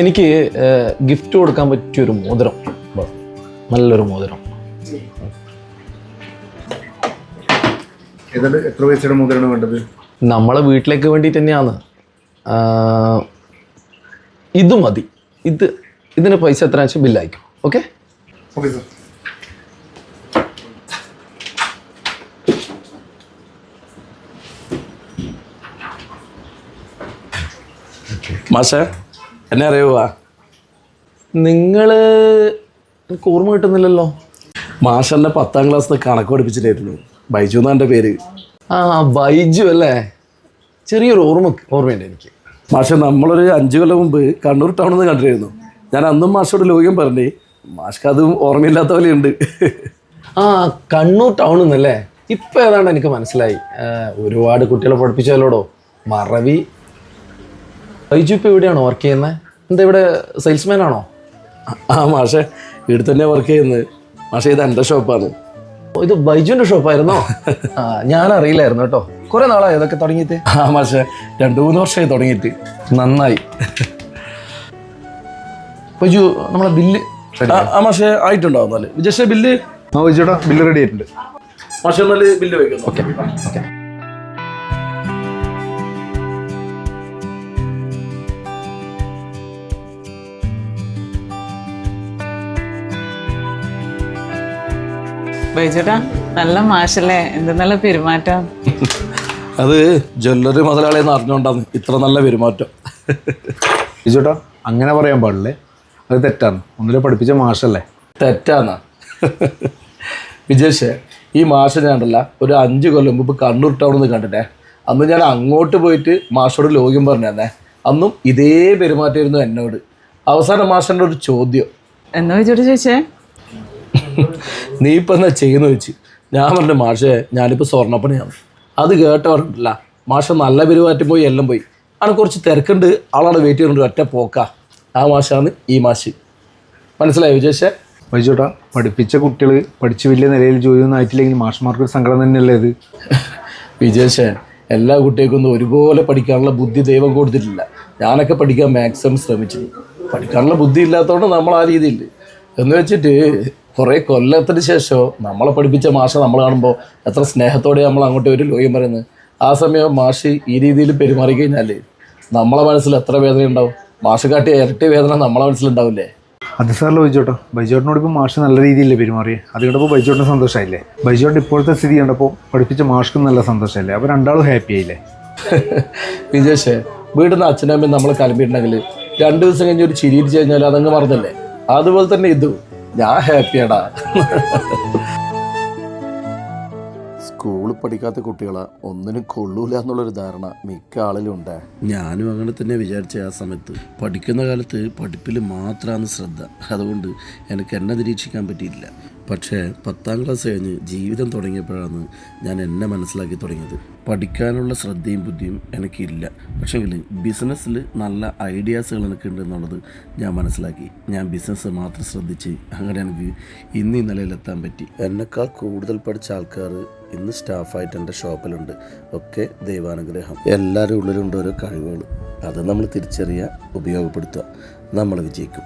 എനിക്ക് ഗിഫ്റ്റ് കൊടുക്കാൻ പറ്റിയൊരു മോതിരം. നല്ലൊരു മോതിരം. എത്ര പൈസയുടെ മോതിരമാണ് വേണ്ടത്? നമ്മളെ വീട്ടിലേക്ക് വേണ്ടി തന്നെയാണ്. ഇത് മതി. ഇത് ഇതിന് പൈസ എത്ര വെച്ചാൽ ബില്ലായിരിക്കും ഓക്കെ ഓക്കെ മാഷേ എന്നെ അറിയുവാ? നിങ്ങൾ എനിക്ക് ഓർമ്മ കിട്ടുന്നില്ലല്ലോ? മാഷെന്നെ പത്താം ക്ലാസ്സിൽ കണക്ക് പഠിപ്പിച്ചിട്ടായിരുന്നു. ബൈജു എന്നാ എന്റെ പേര്. ആ ബൈജു അല്ലേ? ചെറിയൊരു ഓർമ്മ ഓർമ്മയുണ്ട് എനിക്ക്. മാഷെ നമ്മളൊരു അഞ്ചു കൊല്ലം മുമ്പ് കണ്ണൂർ ടൗണിൽ നിന്ന് കണ്ടിരുന്നു. ഞാൻ അന്നും മാഷോട് ലോകം പറഞ്ഞു മാഷ്ക്ക് അത് ഓർമ്മയില്ലാത്ത പോലെയുണ്ട് ആ കണ്ണൂർ ടൗണിൽ നിന്നല്ലേ ഇപ്പം ഏതാണ്ട് എനിക്ക് മനസ്സിലായി. ഒരുപാട് കുട്ടികളെ പഠിപ്പിച്ചാലോടോ മറവി. ബൈജു ഇപ്പം എവിടെയാണോ വർക്ക് ചെയ്യുന്നത് എന്താ ഇവിടെ സെയിൽസ്മാൻ ആണോ ആ മാഷെ ഇവിടെ തന്നെ വർക്ക് ചെയ്യുന്നത്. മാഷെ ഇത് എന്റെ ഷോപ്പാണ് ഇത് ബൈജുവിന്റെ ഷോപ്പായിരുന്നോ ആ ഞാൻ അറിയില്ലായിരുന്നു കേട്ടോ. കുറേ നാളായി ഇതൊക്കെ തുടങ്ങിയിട്ട്? ആ മാഷെ രണ്ട് മൂന്ന് വർഷമായി തുടങ്ങിയിട്ട്. നന്നായി. ബൈജു നമ്മളെ ബില്ല് ആ മാഷെ ആയിട്ടുണ്ടോ എന്നാൽ. വിജയ് ബില്ല്? ആ ചേട്ടാ ബില്ല് റെഡി ആയിട്ടുണ്ട്. മാഷെ എന്നാൽ ബില്ല് വയ്ക്കുന്നു ഓക്കെ ഓക്കെ. ബൈജുട്ടാ നല്ല മാഷല്ലേ? എന്ത് നല്ല പെരുമാറ്റം. അത് ജ്വല്ലറി മുതലാളിയെന്ന് അറിഞ്ഞുകൊണ്ടാണ് ഇത്ര നല്ല പെരുമാറ്റം. ബിജുട്ടാ അങ്ങനെ പറയാൻ പാടില്ലേ? അത് തെറ്റാണ്. ഒന്നിലെ പഠിപ്പിച്ച മാഷല്ലേ? തെറ്റാന്ന. വിജേഷ് ഈ മാഷ ഞാനല്ല ഒരു അഞ്ച് കൊല്ലം മുമ്പ് കണ്ണൂർ ടൗണിൽ നിന്ന് കണ്ടിട്ടേ. അന്ന് ഞാൻ അങ്ങോട്ട് പോയിട്ട് മാഷോട് ലോഗ്യം പറഞ്ഞു തന്നെ അന്നും ഇതേ പെരുമാറ്റമായിരുന്നു എന്നോട്. അവസാന മാഷന്റെ ഒരു ചോദ്യം. എന്നാ ചോദിച്ചേ? നീ ഇപ്പം എന്താ ചെയ്യുന്നു വെച്ച്? ഞാൻ പറഞ്ഞു മാഷേ ഞാനിപ്പോൾ സ്വർണപ്പണിയാണ്. അത് കേട്ടവരുണ്ടല്ല മാഷ നല്ല പെരുമാറ്റം പോയി എല്ലാം പോയി. ആണ് കുറച്ച് തിരക്കുണ്ട്. ആളവിടെ വെയിറ്റ് ചെയ്യുന്നുണ്ട്. ഒറ്റ പോക്കാ. ആ മാഷാണ് ഈ മാഷ്. മനസ്സിലായോ വിജേഷേ? വൈചോട്ടാ പഠിപ്പിച്ച കുട്ടികൾ പഠിച്ച് വലിയ നിലയിൽ ജോലി ഒന്നും ആയിട്ടില്ലെങ്കിൽ മാഷന്മാർക്ക് ഒരു സങ്കടം തന്നെയല്ലേ ഇത്? വിജേഷേ എല്ലാ കുട്ടികൾക്കൊന്നും ഒരുപോലെ പഠിക്കാനുള്ള ബുദ്ധി ദൈവം കൊടുത്തിട്ടില്ല. ഞാനൊക്കെ പഠിക്കാൻ മാക്സിമം ശ്രമിച്ചു പഠിക്കാനുള്ള ബുദ്ധി ഇല്ലാത്തതുകൊണ്ട് നമ്മൾ ആ രീതിയിൽ എന്ന് വെച്ചിട്ട് കുറേ കൊല്ലത്തിന് ശേഷം നമ്മളെ പഠിപ്പിച്ച മാഷ നമ്മൾ കാണുമ്പോൾ എത്ര സ്നേഹത്തോടെ നമ്മൾ അങ്ങോട്ട് ഒരു ലോയം പറയുന്നത്. ആ സമയം മാഷ് ഈ രീതിയിൽ പെരുമാറി കഴിഞ്ഞാൽ നമ്മളെ മനസ്സിൽ എത്ര വേദന ഉണ്ടാവും? മാഷ് കാട്ടിയ ഇരട്ടി വേദന നമ്മളെ മനസ്സിലുണ്ടാവില്ലേ അത് സാറിൽ ബൈജോട്ടോ ബൈജോട്ടിനോട് ഇപ്പോൾ മാഷ് നല്ല രീതിയിലേ പെരുമാറിയേ? അത് കണ്ടപ്പോൾ ബൈജോട്ടിന് സന്തോഷമായില്ലേ ബൈജോട്ട് ഇപ്പോഴത്തെ സ്ഥിതി കണ്ടപ്പോൾ പഠിപ്പിച്ച മാഷ്ക്കും നല്ല സന്തോഷമായില്ലേ അപ്പോൾ രണ്ടാളും ഹാപ്പി ആയില്ലേ? വിജേഷേ വീട്ടിൽ നിന്ന് അച്ഛനമ്മയും നമ്മൾ കലമ്പിട്ടുണ്ടെങ്കിൽ രണ്ട് ദിവസം കഴിഞ്ഞ് ഒരു ചിരിയിട്ട് കഴിഞ്ഞാൽ അതങ്ങ് മറന്നല്ലേ? അതുപോലെ തന്നെ ഇതും. ഞാൻ ഹാപ്പിയാടാ സ്കൂളിൽ പഠിക്കാത്ത കുട്ടികളെ ഒന്നിനും കൊള്ളൂല എന്നുള്ളൊരു ധാരണ മിക്ക ആളിലും ഉണ്ട്. ഞാനും അങ്ങനെ തന്നെ വിചാരിച്ച ആ സമയത്ത്. പഠിക്കുന്ന കാലത്ത് പഠിപ്പിൽ മാത്രമാണ് ശ്രദ്ധ. അതുകൊണ്ട് എനിക്ക് എന്നെ നിരീക്ഷിക്കാൻ പറ്റിയില്ല പക്ഷേ പത്താം ക്ലാസ് കഴിഞ്ഞ് ജീവിതം തുടങ്ങിയപ്പോഴാണ് ഞാൻ എന്നെ മനസ്സിലാക്കി തുടങ്ങിയത്. പഠിക്കാനുള്ള ശ്രദ്ധയും ബുദ്ധിയും എനിക്കില്ല. പക്ഷേങ്കിൽ ബിസിനസ്സിൽ നല്ല ഐഡിയാസുകൾ എനിക്കുണ്ട് എന്നുള്ളത് ഞാൻ മനസ്സിലാക്കി. ഞാൻ ബിസിനസ് മാത്രം ശ്രദ്ധിച്ച് അങ്ങനെ എനിക്ക് ഇന്ന് ഈ നിലയിലെത്താൻ പറ്റി. എന്നെക്കാൾ കൂടുതൽ പഠിച്ച ആൾക്കാർ ഇന്ന് സ്റ്റാഫായിട്ട് എന്റെ ഷോപ്പിലുണ്ട്. ഒക്കെ ദൈവാനുഗ്രഹം. എല്ലാവരും ഉള്ളിലുണ്ട് ഓരോ കഴിവുകൾ അത് നമ്മൾ തിരിച്ചറിയുക ഉപയോഗപ്പെടുത്തുക. നമ്മൾ വിജയിക്കും.